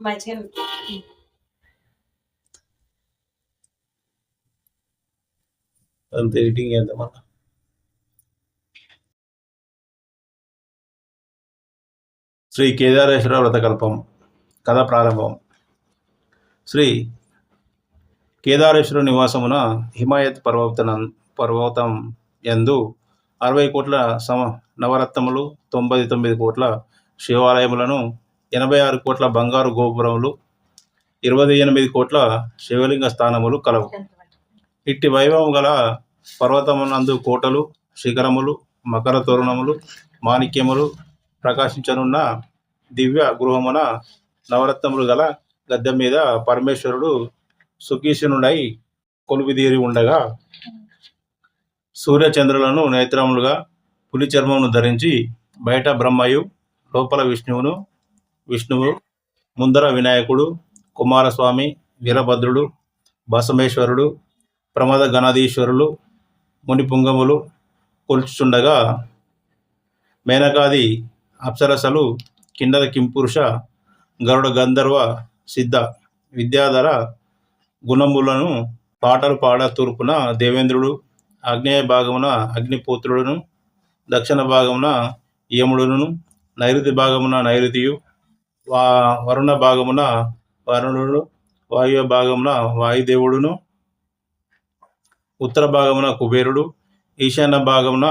మంచిగా అంత ఎడిటింగ్ చేద్దాం శ్రీ కేదారేశ్వర వ్రతకల్పం కథ ప్రారంభం. శ్రీ కేదారేశ్వర నివాసమున హిమాయత్ పర్వతన పర్వతం యందు అరవై కోట్ల సమ నవరత్నములు తొంభై తొమ్మిది కోట్ల శివాలయములను ఎనభై ఆరు కోట్ల బంగారు గోపురములు ఇరవై ఎనిమిది కోట్ల శివలింగ స్థానములు కలవు. ఇట్టి వైభవం గల పర్వతమునందు కోటలు శిఖరములు మకర తోరణములు మాణిక్యములు ప్రకాశించనున్న దివ్య గృహమున నవరత్నములు గల గద్దె మీద పరమేశ్వరుడు సుఖీసునుడై కొలువిదీరి ఉండగా సూర్యచంద్రులను నేత్రములుగా పులి చర్మమును ధరించి బయట బ్రహ్మయు లోపల విష్ణువును విష్ణువు ముందర వినాయకుడు కుమారస్వామి వీరభద్రుడు బసమేశ్వరుడు ప్రమద గణాధీశ్వరులు మునిపుంగములు కొలుచుచుండగా మేనకాది అప్సరసలు కిండల కింపురుష గరుడ గంధర్వ సిద్ధ విద్యాధర గుణములను పాటలు పాడ తూర్పున దేవేంద్రుడు ఆగ్నేయ భాగమున అగ్నిపుత్రుడును దక్షిణ భాగమున యముడును నైరుతి భాగమున నైరుతియు వరుణ భాగమున వరుణుడు వాయువ భాగమున వాయుదేవుడును ఉత్తర భాగమున కుబేరుడు ఈశాన్య భాగమున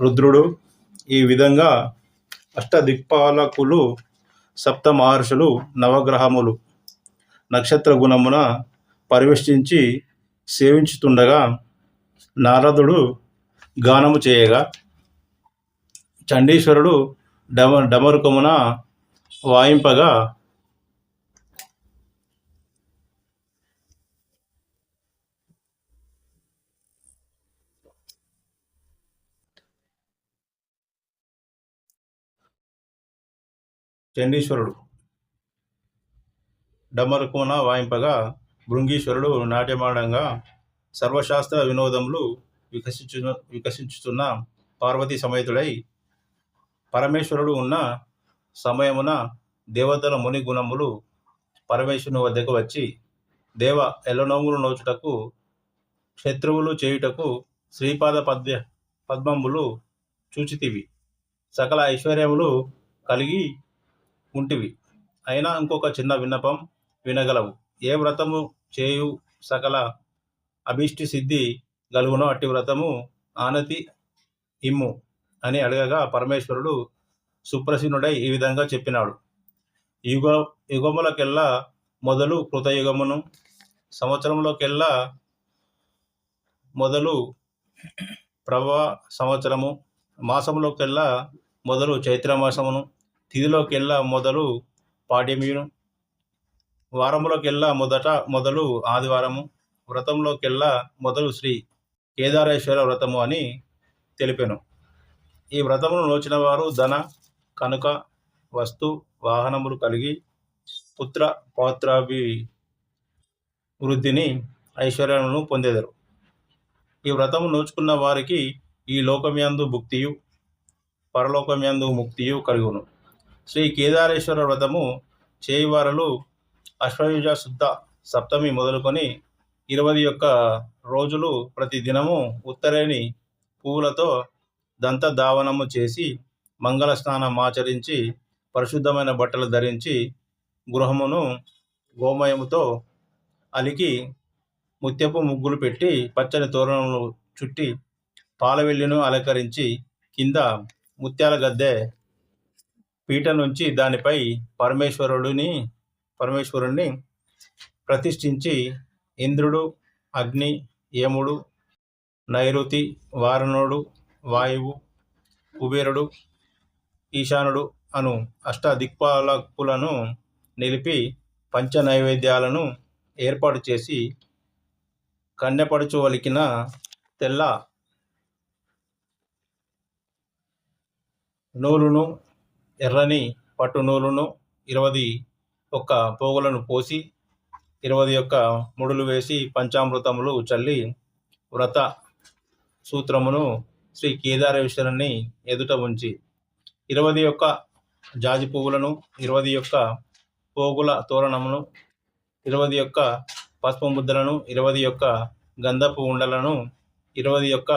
రుద్రుడు. ఈ విధంగా అష్టదిక్పాలకులు సప్త మహర్షులు నవగ్రహములు నక్షత్ర గుణమున పరివేష్టించి సేవించుతుండగా నారదుడు గానము చేయగా చండీశ్వరుడు డమ డమరుకమున వాయింపగా చండీశ్వరుడు డమరుకున వాయింపగా భృంగీశ్వరుడు నాట్యమాడంగా సర్వశాస్త్ర వినోదములు వికసించు వికసించుతున్న పార్వతీ సమేతుడై పరమేశ్వరుడు ఉన్న సమయమున దేవతల ముని గుణములు పరమేశ్వరుని వద్దకు వచ్చి దేవ ఎల్లనోములు నోచుటకు శత్రువులు చేయుటకు శ్రీపాద పద్మ పద్మములు చూచితివి. సకల ఐశ్వర్యములు కలిగి ఉంటివి. అయినా ఇంకొక చిన్న విన్నపం వినగలవు. ఏ వ్రతము చేయు సకల అభిష్టి సిద్ధి గలుగునో అట్టి వ్రతము ఆనతి ఇమ్ము అని అడగగా పరమేశ్వరుడు సుప్రసీనుడై ఈ విధంగా చెప్పినాడు. యుగ యుగములకెల్లా మొదలు కృతయుగమును సంవత్సరంలోకెల్లా మొదలు ప్రభా సంవత్సరము మాసంలోకెల్లా మొదలు చైత్రమాసమును తిథిలోకెల్లా మొదలు పాడ్యమియును వారంలోకెల్లా మొదట మొదలు ఆదివారము వ్రతంలోకెల్లా మొదలు శ్రీ కేదారేశ్వర వ్రతము అని తెలిపెను. ఈ వ్రతమును నోచిన వారు ధన కనుక వస్తు వాహనములు కలిగి పుత్ర పౌత్రాభి వృద్ధిని ఐశ్వర్యమును పొందెదరు. ఈ వ్రతము నోచుకున్న వారికి ఈ లోకమ్యందు భుక్తియు పరలోకమ్యందు ముక్తియు కలుగును. శ్రీ కేదారేశ్వర వ్రతము చేయువారలు అశ్వయుజ శుద్ధ సప్తమి మొదలుకొని ఇరవై ఒక్క రోజులు ప్రతి దినము ఉత్తరేణి పువ్వులతో దంత దావనము చేసి మంగళ స్నానం ఆచరించి పరిశుద్ధమైన బట్టలు ధరించి గృహమును గోమయముతో అలికి ముత్యపు ముగ్గులు పెట్టి పచ్చని తోరణములు చుట్టి పాలవెల్లిను అలంకరించి కింద ముత్యాల గద్దె పీట నుంచి దానిపై పరమేశ్వరుడిని పరమేశ్వరుణ్ణి ప్రతిష్ఠించి ఇంద్రుడు అగ్ని యముడు నైరుతి వారణుడు వాయువు కుబేరుడు ఈశానుడు అను అష్టదిక్పాలకులను నిలిపి పంచ నైవేద్యాలను ఏర్పాటు చేసి కన్నెపడుచువలికిన తెల్ల నూలును ఎర్రని పట్టు నూలును ఇరవై ఒక్క పోగులను పోసి ఇరవై ఒక్క ముడులు వేసి పంచామృతములు చల్లి వ్రత సూత్రమును శ్రీ కేదారేశ్వరుని ఎదుట ఉంచి ఇరవై యొక్క జాజి పువ్వులను ఇరవై ఒక్క పోగుల తోరణమును ఇరవై యొక్క పసుపు ముద్దలను ఇరవై యొక్క గంధపు ఉండలను ఇరవై యొక్క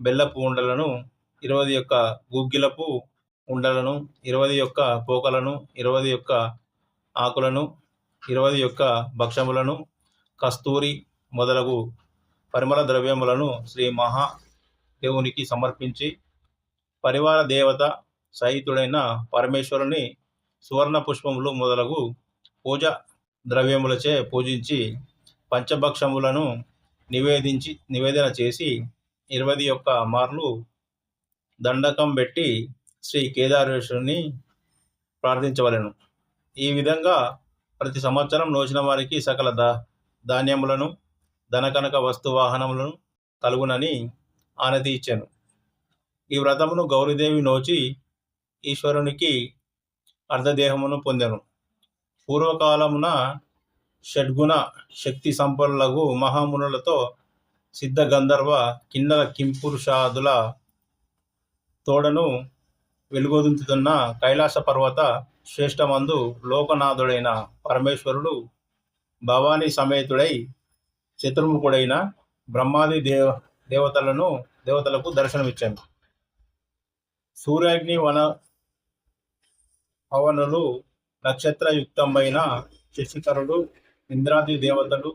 బెల్లపు ఉండలను ఇరవై యొక్క గుగ్గిలపు ఉండలను ఇరవై యొక్క పోకలను ఇరవై యొక్క ఆకులను ఇరవై యొక్క భక్షములను కస్తూరి మొదలగు పరిమళ ద్రవ్యములను శ్రీ మహా దేవునికి సమర్పించి పరివార దేవత సహితుడైన పరమేశ్వరుని సువర్ణ పుష్పములు మొదలగు పూజ ద్రవ్యములచే పూజించి పంచభక్షములను నివేదించి నివేదన చేసి ఇరవై యొక్క మార్లు దండకం పెట్టి శ్రీ కేదారేశ్వరుని ప్రార్థించవలెను. ఈ విధంగా ప్రతి సంవత్సరం నోచిన వారికి సకల దా ధాన్యములను ధనకనక వస్తు వాహనములను కలుగునని ఆనతి ఇచ్చాను. ఈ వ్రతమును గౌరీదేవి నోచి ఈశ్వరునికి అర్ధదేహమును పొందెను. పూర్వకాలమున షడ్గుణ శక్తి సంపన్నులకు మహామునులతో సిద్ధ గంధర్వ కిన్నర కింపురుషాదుల తోడను వెలుగొదుతున్న కైలాస పర్వత శ్రేష్టమందు లోకనాథుడైన పరమేశ్వరుడు భవానీ సమేతుడై చతుర్ముఖుడైన బ్రహ్మాది దేవ దేవతలను దేవతలకు దర్శనమిచ్చాను. సూర్యాగ్ని వన పవనులు నక్షత్రయుక్తమైన శశికరుడు ఇంద్రాది దేవతలు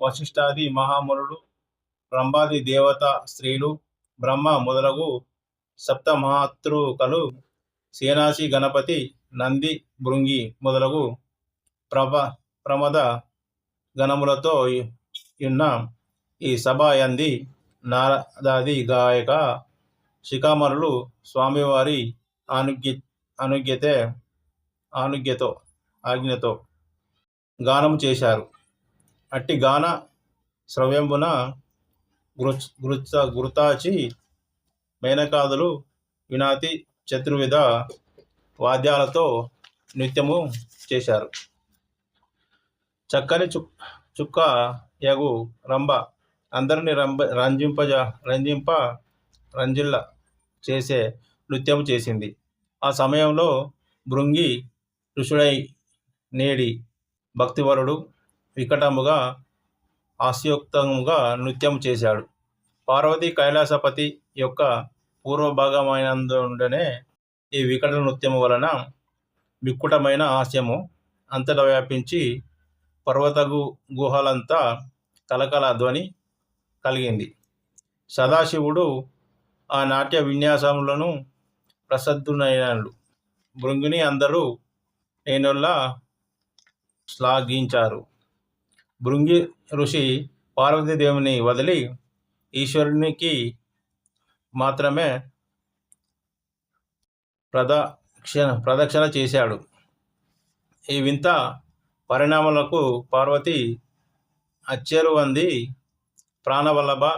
వశిష్ఠాది మహామునులు బ్రహ్మాది దేవత స్త్రీలు బ్రహ్మ మొదలగు సప్తమాతృకలు సేనాసి గణపతి నంది భృంగి మొదలగు ప్రభ ప్రమద గణములతో ఉన్న ఈ సభ యంది నారదాది గాయక శిఖామరులు స్వామివారి అనుగ్య అనుగ్యతే ఆనుగ్యతో ఆజ్ఞతో గానము చేశారు. అట్టి గాన శ్రవ్యంబున గృ గృచ గురుతాచి మేనకాదులు వినాతి చతుర్విధ వాద్యాలతో నృత్యము చేశారు. చక్కని చుక్ చుక్క యగు రంభ అందరిని రంభ రంజింపజ రంజింప రంజిల్ల చేసే నృత్యం చేసింది. ఆ సమయంలో భృంగి ఋషుడై నేడి భక్తివరుడు వికటముగా హాస్యోక్తముగా నృత్యం చేశాడు. పార్వతి కైలాసపతి యొక్క పూర్వభాగమైనందుండనే ఈ వికట నృత్యము వలన విక్కుటమైన హాస్యము అంతటా వ్యాపించి పర్వతగు గుహలంతా కలకల ధ్వని కలిగింది. సదాశివుడు ఆ నాట్య విన్యాసములను ప్రసిద్ధునైనడు భృంగిని అందరూ ఏనోళ్ళ శ్లాఘించారు. భృంగి ఋషి పార్వతీదేవిని వదిలి ఈశ్వరునికి మాత్రమే ప్రదక్షిణ ప్రదక్షిణ చేశాడు. ఈ వింత పరిణామాలకు పార్వతి అచ్చెరువంది ప్రాణవల్లభ.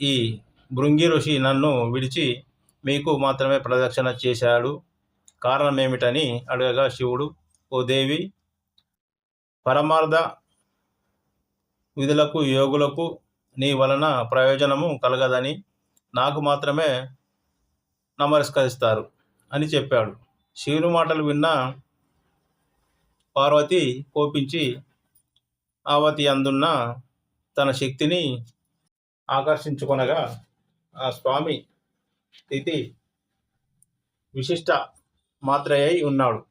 ఈ భృంగి ఋషి నన్ను విడిచి మీకు మాత్రమే ప్రదక్షిణ చేశాడు. కారణం ఏమిటని అడగగా శివుడు ఓ దేవి పరమార్థ విధులకు యోగులకు నీ వలన ప్రయోజనము కలగదని నాకు మాత్రమే నమస్కరిస్తారు అని చెప్పాడు. శివుని మాటలు విన్న పార్వతి కోపించి ఆవతి అందున్న తన శక్తిని ఆకర్షించుకొనగా ఆ స్వామి స్థితి విశిష్ట మాత్రయ్యై ఉన్నాడు.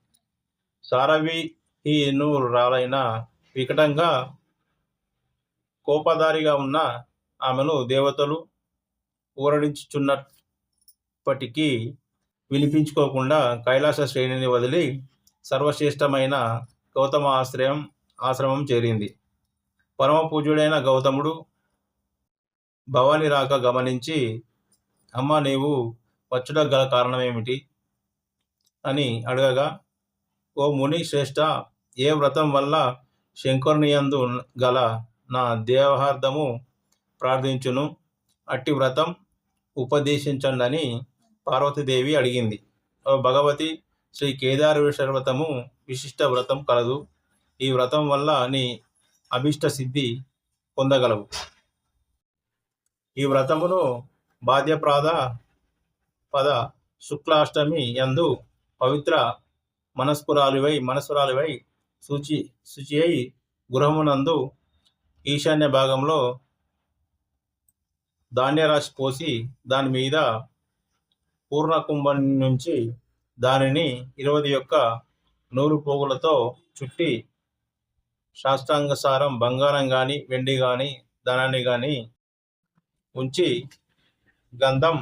సారవి ఈ రాలైన వికటంగా కోపదారిగా ఉన్న ఆమెను దేవతలు ఊరడించుచున్నప్పటికీ వినిపించుకోకుండా కైలాస శ్రేణిని వదిలి సర్వశ్రేష్టమైన గౌతమ ఆశ్రయం ఆశ్రమం చేరింది. పరమ పూజ్యుడైన గౌతముడు భవాని రాక గమనించి అమ్మ నీవు వచ్చుట గల కారణమేమిటి? అని అడగగా ఓ ముని శ్రేష్ఠ ఏ వ్రతం వల్ల శంకరునియందు గల నా దేవార్థము ప్రార్థించును? అట్టి వ్రతం ఉపదేశించండి అని పార్వతీదేవి అడిగింది. ఓ భగవతి శ్రీ కేదారేశ్వర వ్రతము విశిష్ట వ్రతం కలదు. ఈ వ్రతం వల్ల నీ అభిష్ట సిద్ధి పొందగలవు. ఈ వ్రతమును బాధ్యప్రాద పద శుక్లాష్టమి యందు పవిత్ర మనస్పురాలివై మనస్సురాలివై శుచి శుచి అయి గృహమునందు ఈశాన్య భాగంలో ధాన్యరాశి పోసి దాని మీద పూర్ణ కుంభం నుంచి దానిని ఇరవై యొక్క నూలు పోగులతో చుట్టి శాస్త్రాంగసారం బంగారం కానీ వెండి కానీ ధనాన్ని కానీ ఉంచి గంధం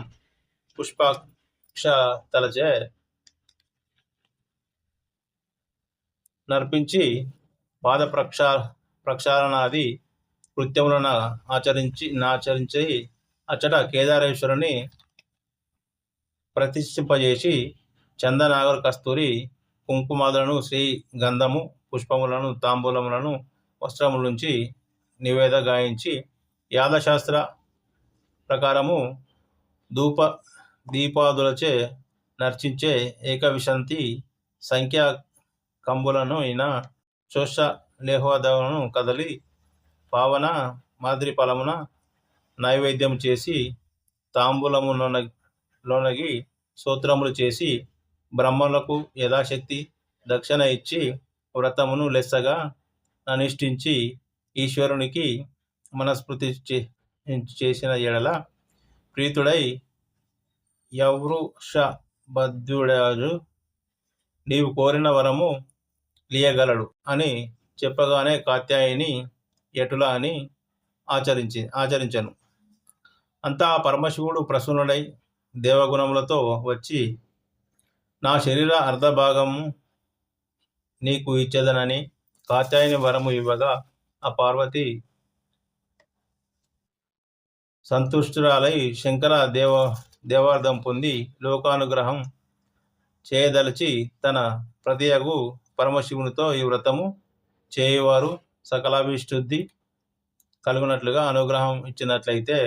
పుష్పాక్ష తలచే నర్పించి పాద ప్రక్షా ప్రక్షాళనాది కృత్యములను ఆచరించి ఆచరించి అచ్చట కేదారేశ్వరుని ప్రతిష్ఠింపజేసి చందనాగర కస్తూరి కుంకుమాదులను శ్రీ గంధము పుష్పములను తాంబూలములను వస్త్రముల నుంచి నివేద గాయించి యాదశాస్త్ర ప్రకారము ధూప దీపాదులచే నర్చించే ఏకవిశంతి సంఖ్యా కంబులను ఈయన శోష లేహోదలను కదలి పావన మాదిరి ఫలమున నైవేద్యం చేసి తాంబూలమున లోనగి సూత్రములు చేసి బ్రహ్మలకు యథాశక్తి దక్షిణ ఇచ్చి వ్రతమును లెస్సగా అనుష్ఠించి ఈశ్వరునికి మనస్మృతి చే- చేసిన ఎడల ప్రీతుడై యవృష బద్ధుడాజు నీవు కోరిన వరము లియగలడు అని చెప్పగానే కాత్యాయని ఎటుల అని ఆచరించి ఆచరించను. అంతా పరమశివుడు ప్రసన్నుడై దేవగుణములతో వచ్చి నా శరీర అర్ధభాగము నీకు ఇచ్చేదనని కాత్యాయని వరము ఇవ్వగా ఆ పార్వతి సంతుష్టురాలై శంకర దేవ దేవార్థం పొంది లోకానుగ్రహం చేయదలిచి తన ప్రతియగు పరమశివునితో ఈ వ్రతము చేయవారు సకలాభిశుద్ధి కలుగునట్లుగా అనుగ్రహం ఇచ్చినట్లయితే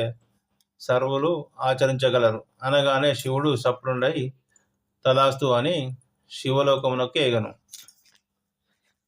సర్వులు ఆచరించగలరు. అనగానే శివుడు సప్రుండై తదాస్తు అని శివలోకమునకు ఏగను